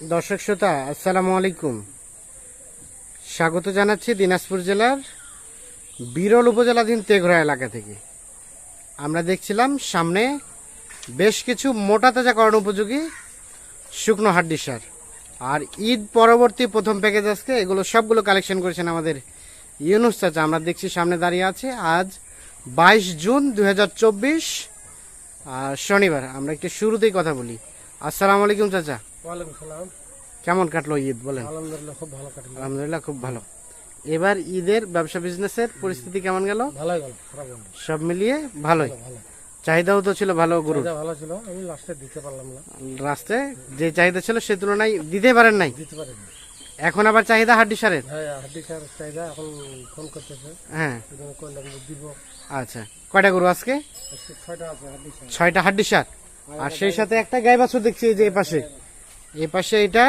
দর্শক শ্রোতা, আসসালামু আলাইকুম। স্বাগত জানাচ্ছি দিনাজপুর জেলার বিরল উপজেলাধীন তেঘরা এলাকা থেকে। আমরা দেখছিলাম সামনে বেশ কিছু মোটা তাজা করণ উপযোগী শুকনো হাড্ডি সার। আর ঈদ পরবর্তী প্রথম প্যাকেজ আজকে, এগুলো সবগুলো কালেকশন করেছেন আমাদের ইউনুস চাচা। আমরা দেখছি সামনে দাঁড়িয়ে আছে আজ বাইশ জুন দু শনিবার। আমরা একটু শুরুতেই কথা বলি। আসসালামু আলাইকুম চাচা। ওয়ালাইকুম সালাম। কেমন কাটলো ঈদ বলেন? আলহামদুলিল্লাহ খুব ভালো কাটলো। আলহামদুলিল্লাহ খুব ভালো। এবার ঈদের ব্যবসা বিজনেসের পরিস্থিতি কেমন গেল? সব মিলিয়ে ভালোই। ভালো চাহিদাও তো ছিল ভালো গরু ভালো ছিল আমি লাস্টে দিতে পারলাম না। রাস্তায় যে চাহিদা ছিল সে তুলনায় দিতে পারেন নাই? দিতে পারিনি। এখন আবার চাহিদা হাড্ডি সারের? হ্যাঁ হাড্ডি স্যার চাহিদা এখন ফোন করতেছে। হ্যাঁ। দিব। আচ্ছা কয়টা গরু আজকে? ছয়টা আছে হাড্ডি স্যার ছয়টা হাড্ডি সার। আর সেই সাথে একটা গাই বাছুর দেখছি এই যে পাশে এই পাশে এটা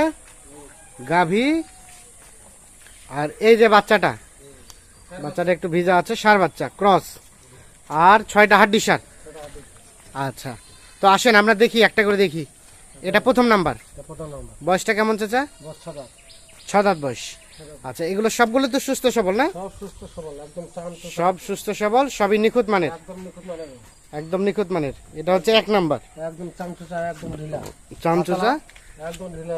গাভী আর এই যে বাচ্চাটা বাচ্চাটা একটু ভিজা আছে সার বাচ্চা ক্রস। আর ছয়টা হাড্ডি সার। আচ্ছা তো আসেন আমরা দেখি একটা করে দেখি। এটা প্রথম নাম্বার। বয়সটা কেমন চাচা? ছ দাঁত বয়স। আচ্ছা এগুলো সবগুলো তো সুস্থ সবল না? সব সুস্থ সবল সবই নিখুঁত মানের? একদম নিখুঁত মানে একদম নিখুঁত মানের। এটা হচ্ছে এক নাম্বার। একদম চামচুচা একদম ঢিলা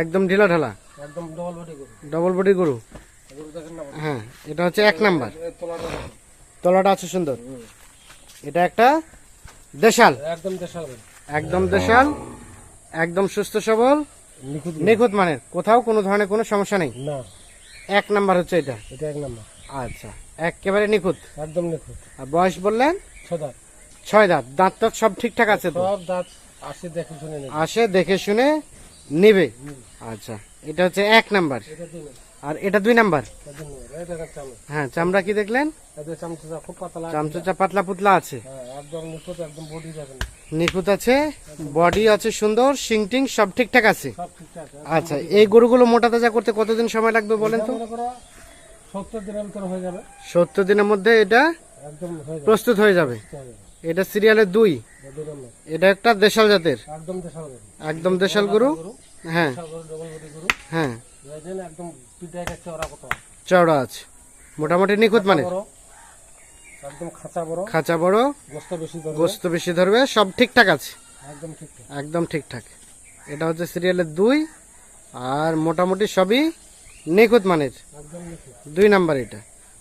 একদম ঢিলা ঢালা? একদম ডবল বডি গরু। ডবল বডি গরু? হ্যাঁ এটা হচ্ছে এক নাম্বার। তোলাটা আছে সুন্দর। এটা একটা দেশাল। একদম দেশাল একদম দেশাল একদম সুস্থ সবল নিখুঁত নিখুঁত মানের। কোথাও কোনো ধরনের কোনো সমস্যা নেই? না। এক নাম্বার হচ্ছে এটা। এটা এক নম্বর। আচ্ছা একেবারে নিখুঁত। একদম নিখুঁত। আর বয়স বললেন? ছয় দাঁত। ছয় দাঁত। দাঁত তো সব ঠিকঠাক আছে তো? সব দাঁত আসে দেখে শুনে নেবে। আচ্ছা এটা হচ্ছে এক নাম্বার। আর এটা দুই নাম্বার? হ্যাঁ চামড়া কি দেখলেন? চামচা পাতলা। পুতলা আছে। হ্যাঁ নিখুঁত আছে বডি আছে সুন্দর সিংটিং সব ঠিকঠাক আছে। আচ্ছা এই গরুগুলো মোটা তাজা করতে কতদিন সময় লাগবে বলেন তো? সত্তর দিনের মধ্যে এটা প্রস্তুত হয়ে যাবে। এটা সিরিয়ালের দুই। এটা একটা দেশাল জাতের? একদম দেশাল গরু। একদম দেশাল গরু? হ্যাঁ। হ্যাঁ। একদম পিঠায় কত? চওড়া আছে। মোটামুটি নিখুঁত মানে? একদম খাঁচা বড়। খাঁচা বড় গোস্ত বেশি ধরবে। গোস্ত বেশি ধরবে সব ঠিকঠাক আছে? একদম ঠিকঠাক। একদম ঠিকঠাক। এটা হচ্ছে সিরিয়ালের দুই আর মোটামুটি সবই নিখুঁত মানের। দুই নাম্বার এটা।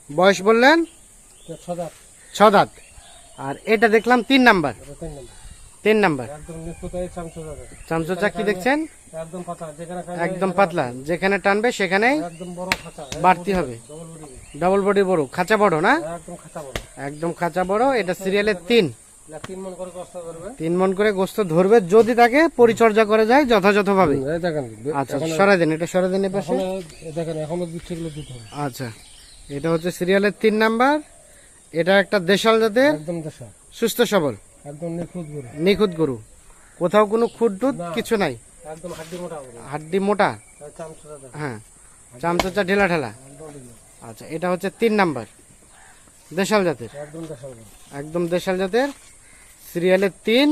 বয়স বললেন? এটা ছদা ছ দাঁত। আর এটা দেখলাম তিন নাম্বার। তিন নাম্বার। চামচা যাবে চামচোচা কি দেখছেন? একদম পাতলা যেখানে টানবে সেখানেই বাড়তি হবে। ডবল বডি বড় খাঁচা বড় না? একদম খাঁচা বড়। এটা সিরিয়ালের তিন। তিন মন করে মন গোস্ত ধরবে যদি তাকে পরিচর্যা করে যায় যথাযথভাবে। আচ্ছা সরাই দিন এটা সরাই দিন এ পাশে আচ্ছা এটা হচ্ছে সিরিয়ালের তিন নাম্বার। এটা একটা দেশাল জাতের? একদম দেশা সুস্থ সবল? একদম নিখুঁত গরু। নিখুঁত গরু। কোথাও কোনো খুঁত না। কিছু নাই? একদম হাড্ডি মোটা হাড্ডি মোটা? হ্যাঁ। চামচা ঢেলা ঢেলা? আচ্ছা এটা হচ্ছে তিন নাম্বার। দেশাল জাতের? একদম দেশাল দেশাল জাতের। সিরিয়ালের তিন।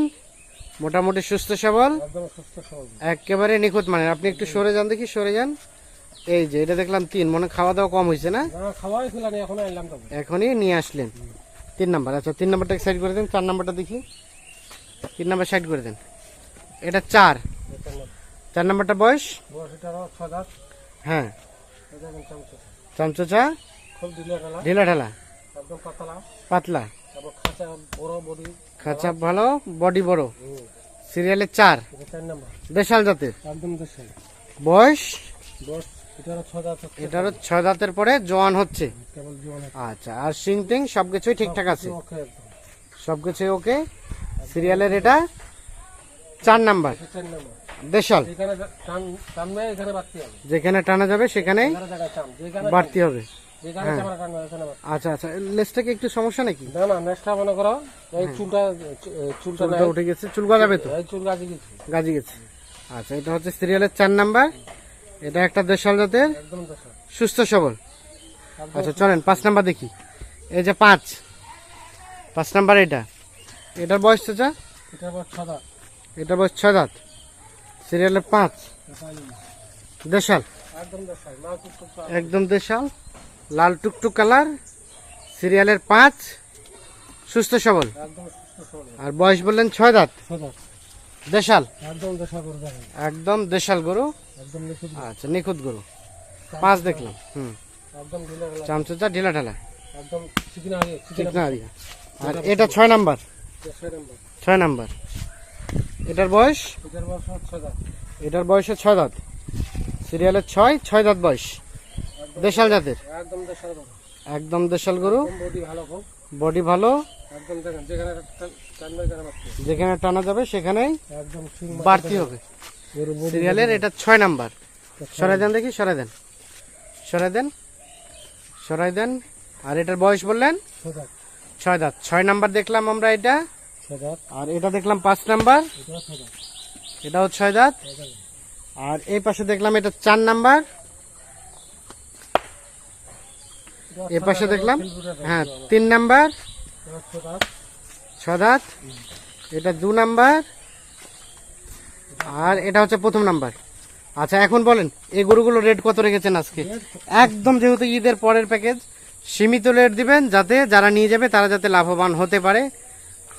মোটামুটি সুস্থ সবল। একেবারে নিখুঁত মানে আপনি একটু সরে যান দেখি সরে যান। এই যে এটা দেখলাম তিন মনে খাওয়া দাওয়া কম হয়েছে না? এখনই নিয়ে আসলেন। তিন নাম্বার আচ্ছা তিন নাম্বারটা সাইড করে দেন চার নাম্বারটা দেখি। তিন নাম্বার সাইড করে দেন। এটা চার। চার নাম্বারটা বয়স? হ্যাঁ। চামচোচা ঢিলা ঢালা। পাতলা। খাঁচা ভালো বডি বড়। সিরিয়ালের চার। এটা চার নাম্বার। দেশাল জাতের। বয়স? বয়স এটারও ছয় দাঁতের পরে জোয়ান হচ্ছে। আচ্ছা আর সিং টিং সবকিছুই ঠিকঠাক আছে? সবকিছুই ওকে? সিরিয়ালের এটা চার নাম্বার। দেশাল। যেখানে টান যাবে যেখানে বাড়তি হবে। বাড়তি। আচ্ছা আচ্ছা। লেজটা কি একটু সমস্যা নাকি? না না নেক্সটটা মনে করো এই চুলটা চুলটা উঠে গেছে। চুল গজাবে তো? চুল গেছে। গাজি গেছে। আচ্ছা এটা হচ্ছে সিরিয়ালের চার নাম্বার। এটা একটা দেশাল জাতের সুস্থ সবল। আচ্ছা চলেন পাঁচ নাম্বার দেখি। এই যে পাঁচ। পাঁচ নাম্বার এটা। এটার বয়স চাচা? আবার সাদা এটা বয়স ছয় দাঁত। সিরিয়ালের পাঁচ। দেশাল? একদম দেশাল লাল টুকটুক কালার। সিরিয়ালের পাঁচ। সুস্থ সবল। আর বয়স বললেন ছয় দাঁত। দেশাল? একদম করে দেখেন। একদম দেশাল গরু? একদম নিখুঁত আচ্ছা নিখুঁত গরু। পাঁচ দেখলাম হুম। একদম চামচুচা ঢিলা ঢালা। একদম চিকনা আর এটা ছয় নাম্বার? ছয় নাম্বার। এটার বয়স? এটার বয়স হচ্ছে এটার বয়সে ছয় দাঁত। সিরিয়ালের ছয় ছয় দাঁত বয়স। দেশাল জাতের? একদম গরু। দেশাল গরু। বডি ভালো বডি ভালো। একদম দেখেন যেখানে যেখানে টানা যাবে সেখানেই বাড়তি হবে। সিরিয়ালের এটা ছয় নাম্বার। সরাই দেন দেখি সরাই দেন। সরাই দেন সরাই দেন। আর এটার বয়স বললেন? ছয় দাঁত। ছয় নাম্বার দেখলাম আমরা এটা। আর এটা দেখলাম পাঁচ নাম্বার। এটাও ছয় দাঁত। আর এই পাশে দেখলাম এটা চার নাম্বার। এ পাশে দেখলাম হ্যাঁ তিন নাম্বার। সোজা ছ দাঁত এটা দু নাম্বার আর এটা হচ্ছে প্রথম নাম্বার। আচ্ছা এখন বলেন এই গরুগুলো রেট কত রেখেছেন আজকে? একদম যেহেতু ঈদের পরের প্যাকেজ সীমিত রেট দিবেন যাতে যারা নিয়ে যাবে তারা যাতে লাভবান হতে পারে।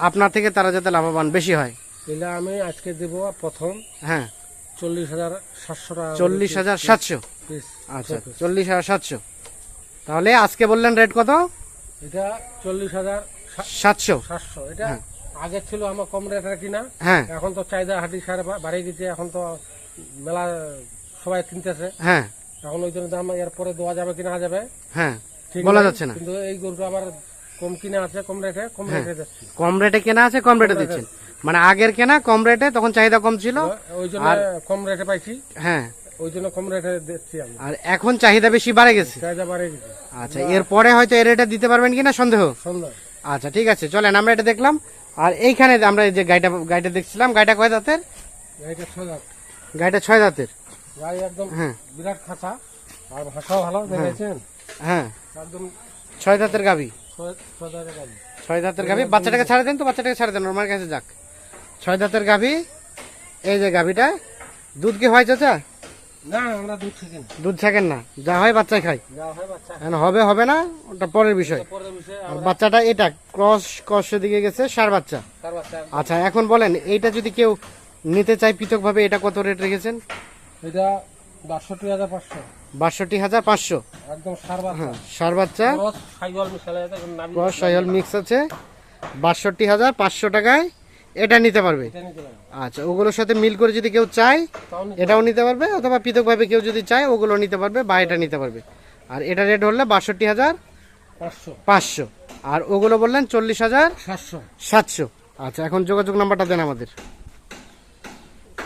আপনার থেকে তারা যাতে লাভবান বেশি হয়। এলে আমি আজকে দেব প্রথম হ্যাঁ। চল্লিশ হাজার সাতশো টাকা চল্লিশ হাজার সাতশো। আচ্ছা চল্লিশ হাজার সাতশো। তাহলে আজকে বললেন রেট কত? এটা চল্লিশ হাজার সাতশো। সাতশো। এটা আগে ছিল আমার কম রেটের কিনা হ্যাঁ। এখন তো চাহিদা হাটি সারে বাড়িয়ে এখন তো মেলা সবাই কিনতেছে। হ্যাঁ। এখন ওই জন্য দাম এর পরে দেওয়া যাবে কিনা যাবে। হ্যাঁ বলা যাচ্ছে না। কিন্তু এই গরুটা আমার কম কিনে আছে কম রেটে কম হ্যাঁ। রেটে যাচ্ছি কম রেটে কেনা আছে কম রেটে দিচ্ছেন। মানে আগের কেনা কম রেটে তখন চাহিদা কম ছিল। ওই জন্য কম রেটে পাইছি। হ্যাঁ। ওই জন্য কম রেটে দিচ্ছি আমি। আর এখন চাহিদা বেশি বাড়ে গেছে। চাহিদা বাড়িয়ে দিচ্ছি আচ্ছা এরপরে হয়তো এই রেটে দিতে পারবেন কিনা সন্দেহ? সুন্দর আচ্ছা ঠিক আছে চলেন আমরা এটা দেখলাম। আর এইখানে আমরা এই যে গাড়িটা গাড়িটা দেখছিলাম গাড়িটা কয় দাঁতের এইটা সোজা গাড়িটা ছয় দাঁতের গাড়ি একদম হ্যাঁ। বিরাট খাঁচা আর ভাষাও ভালো দেখেছেন? হ্যাঁ। একদম ছয় দাঁতের গাবি। ছয় দাঁতের গাভি বাচ্চাটাকে ছাড়ে দেন তো বাচ্চাটাকে ছাড়ে দেন আমার কাছে যাক। ছয় দাঁতের গাভি এই যে গাভিটা দুধ কি হয় চাচা? না আমরা দুধ দুধ থাকেন না। যা হয় বাচ্চা হয় এখন হবে হবে না? ওটা পরের বিষয়ে। আর বাচ্চাটা এটা ক্রস ক্রসের দিকে গেছে সার বাচ্চা। আচ্ছা এখন বলেন এইটা যদি কেউ নিতে চায় পৃথকভাবে এটা কত রেট রেখেছেন? এটা বাষট্টি হাজার পাঁচশো। বাষট্টি হাজার পাঁচশো। একদম সার বাচ্চা। হ্যাঁ সার বাচ্চা। ক্রস সাইহল মিক্স আছে। বাষট্টি হাজার পাঁচশো টাকায় এটা নিতে পারবে। এটা নিতে পারবে। আচ্ছা ওগুলোর সাথে মিল করে যদি কেউ চায় এটাও নিতে পারবে অথবা পৃথকভাবে কেউ যদি চায় ওগুলো নিতে পারবে বা এটা নিতে পারবে। আর এটা রেট হলে বাষট্টি হাজার পাঁচশো। আর ওগুলো বললেন চল্লিশ হাজার সাতশো। সাতশো। আচ্ছা এখন যোগাযোগ নাম্বারটা দেন আমাদের।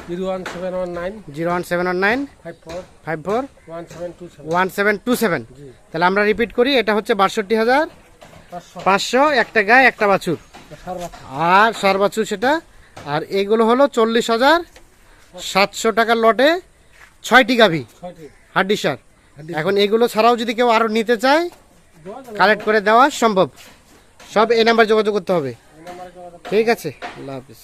Zero one seven one nine. Zero one seven one nine. Five four. Five four. One seven two seven. One seven two seven. তাহলে আমরা রিপিট করি এটা হচ্ছে বাষট্টি হাজার। পাঁচশো। একটা গায়ে একটা বাছুর। আর সার বাছুর সেটা। আর এইগুলো হলো চল্লিশ হাজার সাতশো টাকার লটে ছয়টি গাভি। হাড্ডি সার এখন এগুলো ছাড়াও যদি কেউ আরও নিতে চায় কালেক্ট করে দেওয়া সম্ভব। সব এই নাম্বার যোগাযোগ করতে হবে। ঠিক আছে? আল্লাহ হাফিজ।